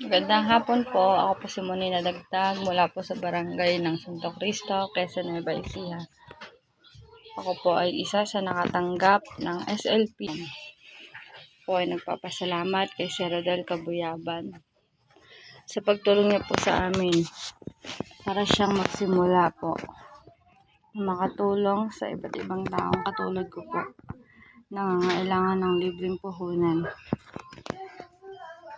Magandang hapon po. Ako po si Moni Nadagdag mula po sa barangay ng Santo Cristo, Quezon Nueva Ecija. Ako po ay isa sa nakatanggap ng SLP. Po ay nagpapasalamat kay Sir Rodel Cabuyaban sa pagtulong niya po sa amin para siyang magsimula po makatulong sa iba't ibang taong katulad ko po nangangailangan ng libreng puhunan.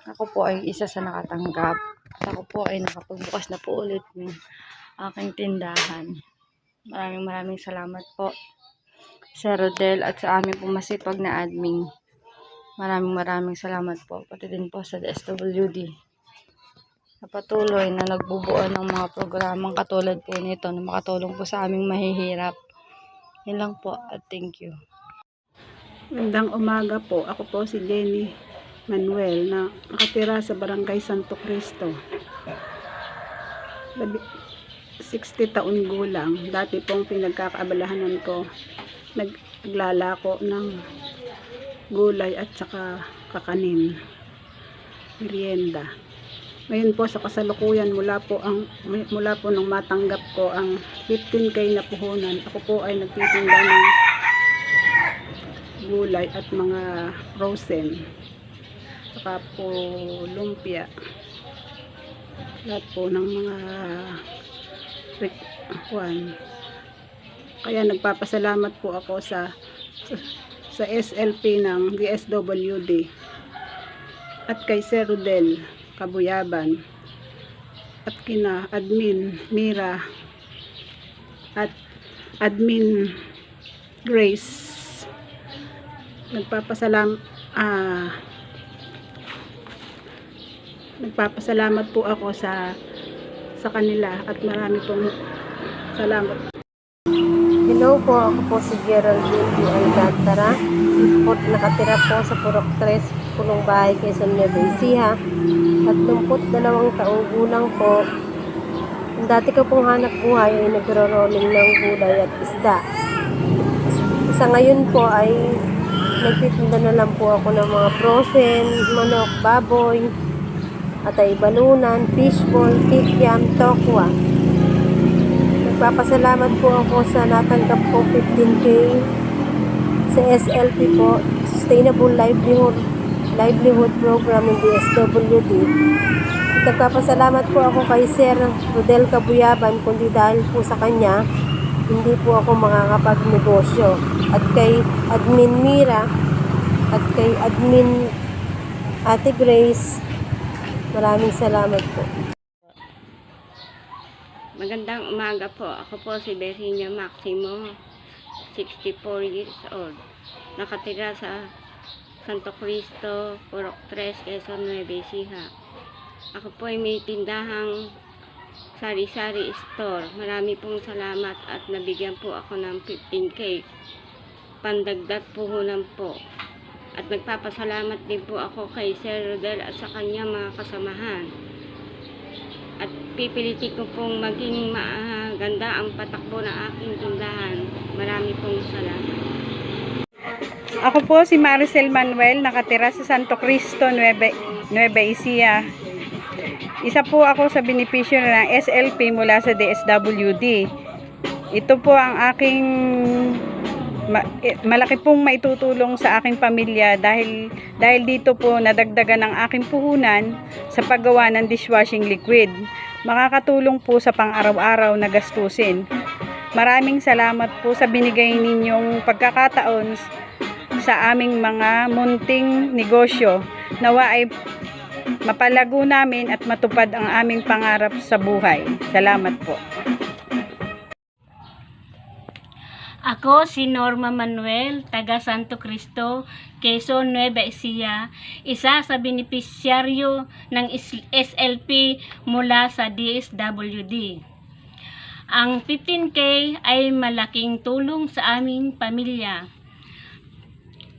Ako po ay isa sa nakatanggap. At ako po ay nakapagbukas na po ulit ng aking tindahan. Maraming maraming salamat po. Sir Rodel at sa aming po masipag na admin. Maraming maraming salamat po. Pati din po sa DSWD. Sa patuloy na nagbubuo ng mga programang katulad po nito na makatulong po sa aming mahihirap. Yun lang po at thank you. Magandang umaga po. Ako po si Jenny Manuel na nakatira sa Barangay Santo Cristo. Labi- 60 taon gulang. Dati pong pinagkakaabalahanan ko naglalako ng gulay at saka kakanin. Merienda. Ngayon po sa kasalukuyan mula po ang mula po nung matanggap ko ang 15k na puhunan. Ako po ay nagtitinda ng gulay at mga frozen saka po lumpia. Lahat po ng mga rik- kwan. kaya nagpapasalamat po ako sa sa, sa SLP ng DSWD at kay Sir Rodel Kabuyaban. At kina admin Mira. At admin Grace. Nagpapasalam ah nagpapasalamat po ako sa sa kanila at marami pong salamat Hello po, ako po si Geraldine B. Alcantara. Po, nakatira po sa Purok 3, Pulong Bahay, Quezon Nueva Ecija. At 22 taong gulang po. Dati ko pong hanap buhay ay nagro-rolling ng gulay at isda. Sa ngayon po ay nagtitinda na lang po ako ng mga frozen, manok, baboy, at ay balunan, fishball, kikiam, tokwa. Nagpapasalamat po ako sa natanggap ko 15K sa SLP po, Sustainable Livelihood Livelihood Program ng DSWD. At nagpapasalamat po ako kay Sir Rodel Cabuyaban kundi dahil po sa kanya, hindi po ako makakapagnegosyo. At kay Admin Mira at kay Admin Ate Grace, maraming salamat po. Magandang umaga po. Ako po si Virginia Maximo, 64 years old. Nakatira sa Santo Cristo, Purok 3, Quezon Nueva Ecija. Ako po ay may tindahang sari-sari store. Marami pong salamat at nabigyan po ako ng 15k. Pandagdag puhunan po. At nagpapasalamat din po ako kay Sir Rodel at sa kanya mga kasamahan at pipiliti ko pong maging maganda ang patakbo ng aking tindahan. Marami pong salamat. ako po si Maricel Manuel nakatira sa Santo Cristo Nueva, Nueva Ecija isa po ako sa benepisyo ng SLP mula sa DSWD ito po ang aking ma- eh, malaki pong maitutulong sa aking pamilya dahil dahil dito po nadagdagan ang aking puhunan sa paggawa ng dishwashing liquid. Makakatulong po sa pang-araw-araw na gastusin. Maraming salamat po sa binigay ninyong pagkakataon sa aming mga munting negosyo. Nawa ay mapalago namin at matupad ang aming pangarap sa buhay. Salamat po. Ako si Norma Manuel, taga Santo Cristo, Quezon Nueva Ecija, isa sa benepisyaryo ng SLP mula sa DSWD. Ang 15K ay malaking tulong sa aming pamilya.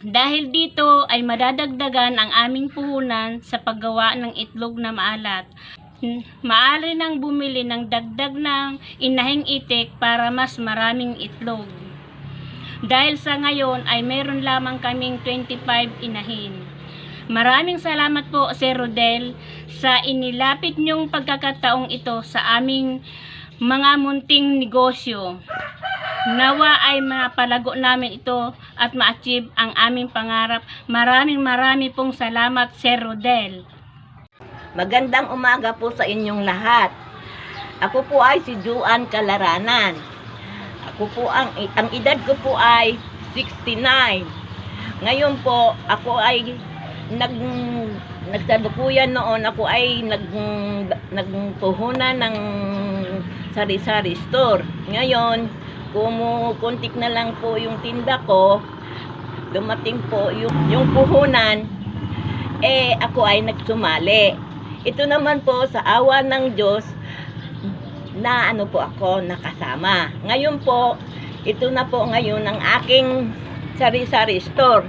Dahil dito ay madadagdagan ang aming puhunan sa paggawa ng itlog na maalat. Maaari nang bumili ng dagdag ng inahing itik para mas maraming itlog. Dahil sa ngayon ay meron lamang kaming 25 inahin. Maraming salamat po Sir Rodel sa inilapit niyong pagkakataong ito sa aming mga munting negosyo. Nawa ay mapalago namin ito at ma-achieve ang aming pangarap. Maraming marami pong salamat Sir Rodel. Magandang umaga po sa inyong lahat. Ako po ay si Juan Kalaranan. Ako po ang ang edad ko po ay 69. Ngayon po ako ay nag nagsalukuyan noon ako ay nag nagpuhunan ng sari-sari store. Ngayon, kumukuntik na lang po yung tinda ko. Dumating po yung, yung puhunan eh ako ay nagsumali. Ito naman po sa awa ng Diyos na ano po ako nakasama. Ngayon po, ito na po ngayon ang aking sari-sari store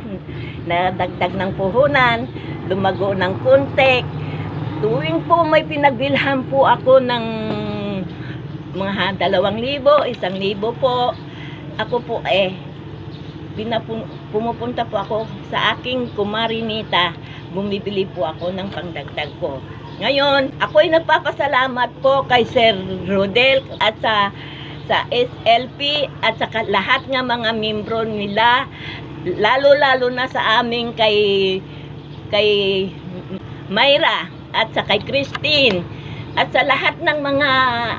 na dagdag ng puhunan, lumago ng kuntek. Tuwing po may pinagbilhan po ako ng mga dalawang libo, isang libo po, ako po eh, pinapun- pumupunta po ako sa aking kumarinita, bumibili po ako ng pangdagdag ko. Ngayon, ako ay nagpapasalamat po kay Sir Rodel at sa sa SLP at sa lahat ng mga membro nila, lalo-lalo na sa aming kay kay Myra at sa kay Christine at sa lahat ng mga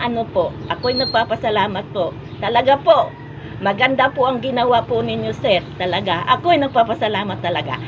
ano po, ako'y nagpapasalamat po. Talaga po, maganda po ang ginawa po ninyo, sir. Talaga, ako'y nagpapasalamat talaga.